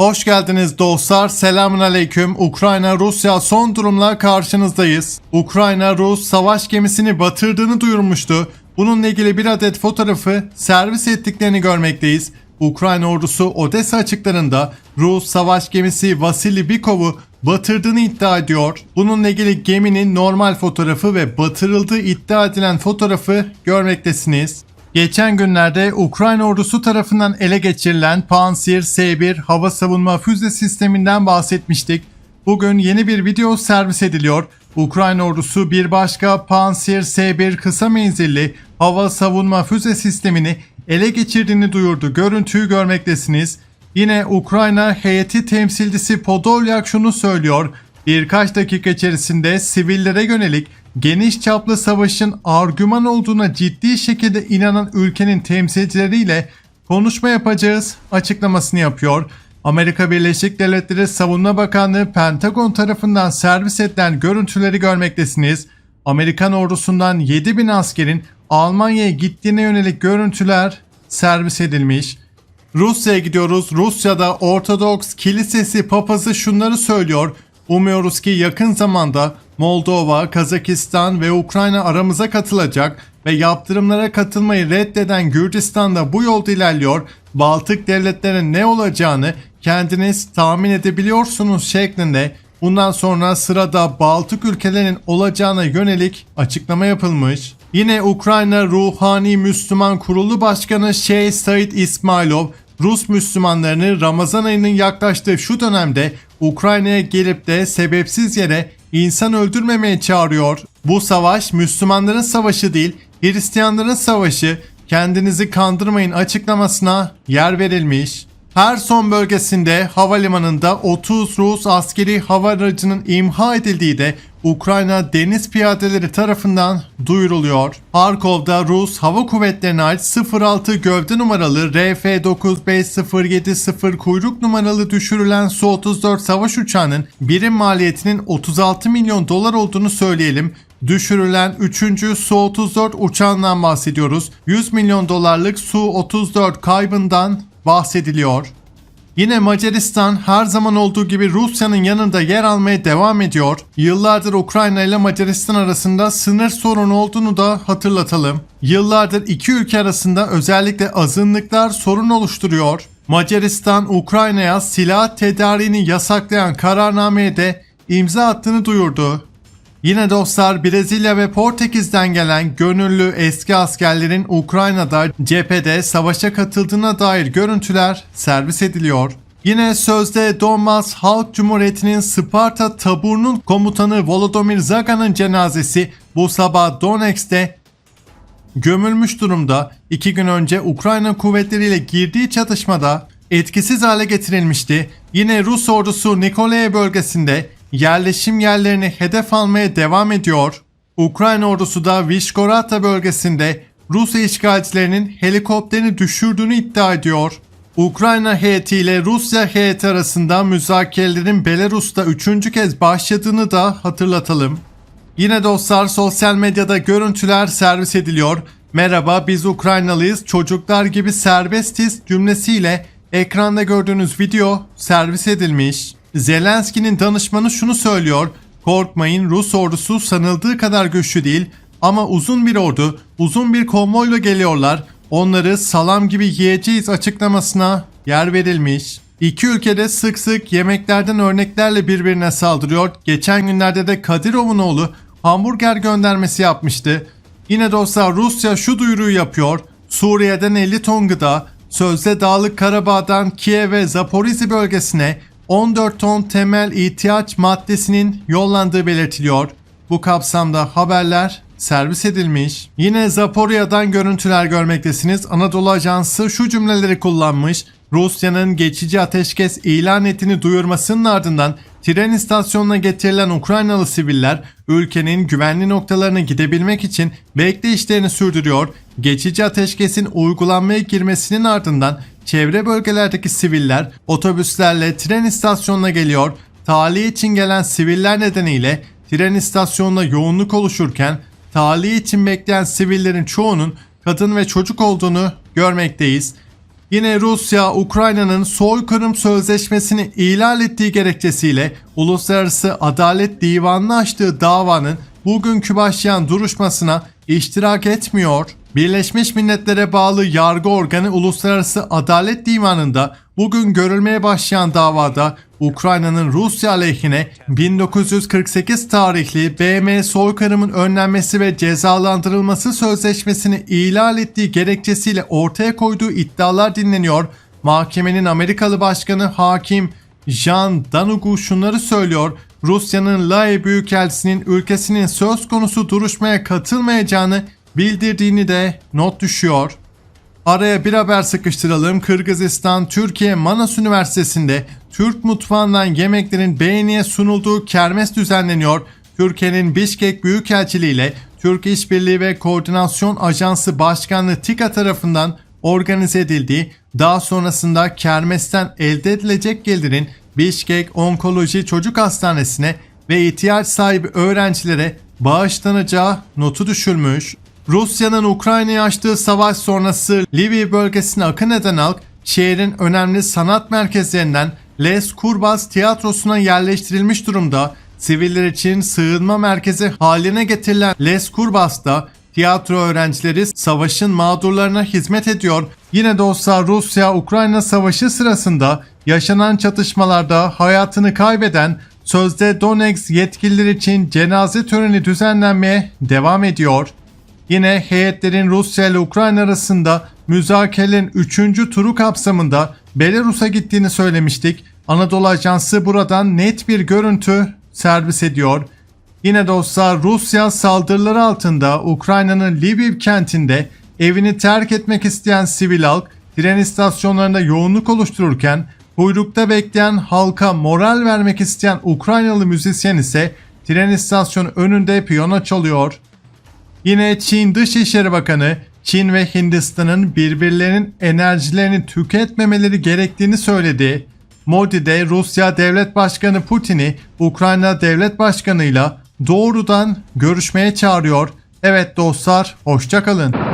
Hoş geldiniz dostlar. Selamun aleyküm. Ukrayna Rusya son durumla karşınızdayız. Ukrayna Rus savaş gemisini batırdığını duyurmuştu. Bununla ilgili bir adet fotoğrafı servis ettiklerini görmekteyiz. Ukrayna ordusu Odessa açıklarında Rus savaş gemisi Vasily Bikov'u batırdığını iddia ediyor. Bununla ilgili geminin normal fotoğrafı ve batırıldığı iddia edilen fotoğrafı görmektesiniz. Geçen günlerde Ukrayna ordusu tarafından ele geçirilen Pantsir S-1 hava savunma füze sisteminden bahsetmiştik. Bugün yeni bir video servis ediliyor. Ukrayna ordusu bir başka Pantsir S-1 kısa menzilli hava savunma füze sistemini ele geçirdiğini duyurdu. Görüntüyü görmektesiniz. Yine Ukrayna heyeti temsilcisi Podolyak şunu söylüyor. Birkaç dakika içerisinde sivillere yönelik geniş çaplı savaşın argüman olduğuna ciddi şekilde inanan ülkenin temsilcileriyle konuşma yapacağız açıklamasını yapıyor. Amerika Birleşik Devletleri Savunma Bakanlığı Pentagon tarafından servis edilen görüntüleri görmektesiniz. Amerikan ordusundan 7000 askerin Almanya'ya gittiğine yönelik görüntüler servis edilmiş. Rusya'ya gidiyoruz. Rusya'da Ortodoks Kilisesi papazı şunları söylüyor. Umuyoruz ki yakın zamanda Moldova, Kazakistan ve Ukrayna aramıza katılacak ve yaptırımlara katılmayı reddeden Gürcistan da bu yolda ilerliyor. Baltık devletlerin ne olacağını kendiniz tahmin edebiliyorsunuz şeklinde bundan sonra sırada Baltık ülkelerinin olacağına yönelik açıklama yapılmış. Yine Ukrayna Ruhani Müslüman Kurulu Başkanı Şeyh Said İsmailov Rus Müslümanlarını Ramazan ayının yaklaştığı şu dönemde Ukrayna'ya gelip de sebepsiz yere insan öldürmemeye çağırıyor. Bu savaş Müslümanların savaşı değil, Hristiyanların savaşı. Kendinizi kandırmayın açıklamasına yer verilmiş. Herson bölgesinde havalimanında 30 Rus askeri hava aracının imha edildiği de Ukrayna deniz piyadeleri tarafından duyuruluyor. Harkov'da Rus Hava Kuvvetleri'ne ait 06 gövde numaralı RF-95070 kuyruk numaralı düşürülen Su-34 savaş uçağının birim maliyetinin 36 milyon dolar olduğunu söyleyelim. Düşürülen 3. Su-34 uçağından bahsediyoruz. 100 milyon dolarlık Su-34 kaybından bahsediliyor. Yine Macaristan her zaman olduğu gibi Rusya'nın yanında yer almaya devam ediyor. Yıllardır Ukrayna ile Macaristan arasında sınır sorunu olduğunu da hatırlatalım. Yıllardır iki ülke arasında özellikle azınlıklar sorun oluşturuyor. Macaristan Ukrayna'ya silah tedariğini yasaklayan kararnameye de imza attığını duyurdu. Yine dostlar Brezilya ve Portekiz'den gelen gönüllü eski askerlerin Ukrayna'da cephede savaşa katıldığına dair görüntüler servis ediliyor. Yine sözde Donbas Halk Cumhuriyeti'nin Sparta taburunun komutanı Volodymyr Zaga'nın cenazesi bu sabah Donetsk'te gömülmüş durumda. İki gün önce Ukrayna kuvvetleriyle girdiği çatışmada etkisiz hale getirilmişti. Yine Rus ordusu Nikolaya bölgesinde yerleşim yerlerini hedef almaya devam ediyor. Ukrayna ordusu da Vishgorata bölgesinde Rus işgalcilerinin helikopterini düşürdüğünü iddia ediyor. Ukrayna heyeti ile Rusya heyeti arasında müzakerelerin Belarus'ta üçüncü kez başladığını da hatırlatalım. Yine dostlar sosyal medyada görüntüler servis ediliyor. Merhaba biz Ukraynalıyız çocuklar gibi serbestiz cümlesiyle ekranda gördüğünüz video servis edilmiş. Zelenski'nin danışmanı şunu söylüyor. Korkmayın Rus ordusu sanıldığı kadar güçlü değil ama uzun bir ordu, uzun bir konvoyla geliyorlar. Onları salam gibi yiyeceğiz açıklamasına yer verilmiş. İki ülkede sık sık yemeklerden örneklerle birbirine saldırıyor. Geçen günlerde de Kadirov'un oğlu hamburger göndermesi yapmıştı. Yine dostlar Rusya şu duyuruyu yapıyor. Suriye'den 50 ton gıda, sözde Dağlık Karabağ'dan Kiev ve Zaporizhia bölgesine 14 ton temel ihtiyaç maddesinin yollandığı belirtiliyor. Bu kapsamda haberler servis edilmiş. Yine Zaporia'dan görüntüler görmektesiniz. Anadolu Ajansı şu cümleleri kullanmış. Rusya'nın geçici ateşkes ilan ettiğini duyurmasının ardından tren istasyonuna getirilen Ukraynalı siviller ülkenin güvenli noktalarına gidebilmek için bekleyişlerini sürdürüyor. Geçici ateşkesin uygulanmaya girmesinin ardından çevre bölgelerdeki siviller otobüslerle tren istasyonuna geliyor. Tahliye için gelen siviller nedeniyle tren istasyonuna yoğunluk oluşurken tahliye için bekleyen sivillerin çoğunun kadın ve çocuk olduğunu görmekteyiz. Yine Rusya, Ukrayna'nın soykırım sözleşmesini ihlal ettiği gerekçesiyle Uluslararası Adalet Divanı'na açtığı davanın bugünkü başlayan duruşmasına iştirak etmiyor. Birleşmiş Milletler'e bağlı yargı organı Uluslararası Adalet Divanı'nda bugün görülmeye başlayan davada Ukrayna'nın Rusya aleyhine 1948 tarihli BM soykırımın önlenmesi ve cezalandırılması sözleşmesini ihlal ettiği gerekçesiyle ortaya koyduğu iddialar dinleniyor. Mahkemenin Amerikalı Başkanı Hakim Jean Danugu şunları söylüyor. Rusya'nın Lae Büyükelçisi'nin ülkesinin söz konusu duruşmaya katılmayacağını bildirdiğini de not düşüyor. Araya bir haber sıkıştıralım. Kırgızistan, Türkiye Manas Üniversitesi'nde Türk mutfağından yemeklerin beğeniye sunulduğu kermes düzenleniyor. Türkiye'nin Bişkek Büyükelçiliği ile Türk İşbirliği ve Koordinasyon Ajansı Başkanlığı TİKA tarafından organize edildiği, daha sonrasında kermesten elde edilecek gelirin Bişkek Onkoloji Çocuk Hastanesi'ne ve ihtiyaç sahibi öğrencilere bağışlanacağı notu düşürmüş. Rusya'nın Ukrayna'ya açtığı savaş sonrası Lviv bölgesine akın eden halk şehrin önemli sanat merkezlerinden Les Kurbas tiyatrosuna yerleştirilmiş durumda. Siviller için sığınma merkezi haline getirilen Les Kurbas'ta tiyatro öğrencileri savaşın mağdurlarına hizmet ediyor. Yine de olsa Rusya-Ukrayna savaşı sırasında yaşanan çatışmalarda hayatını kaybeden sözde Donetsk yetkililer için cenaze töreni düzenlenmeye devam ediyor. Yine heyetlerin Rusya ile Ukrayna arasında müzakerelerin 3. turu kapsamında Belarus'a gittiğini söylemiştik. Anadolu Ajansı buradan net bir görüntü servis ediyor. Yine olsa Rusya saldırıları altında Ukrayna'nın Lviv kentinde evini terk etmek isteyen sivil halk tren istasyonlarında yoğunluk oluştururken kuyrukta bekleyen halka moral vermek isteyen Ukraynalı müzisyen ise tren istasyonu önünde piyano çalıyor. Yine Çin Dışişleri Bakanı Çin ve Hindistan'ın birbirlerinin enerjilerini tüketmemeleri gerektiğini söyledi. Modi de Rusya Devlet Başkanı Putin'i Ukrayna Devlet Başkanı'yla doğrudan görüşmeye çağırıyor. Evet dostlar, hoşçakalın.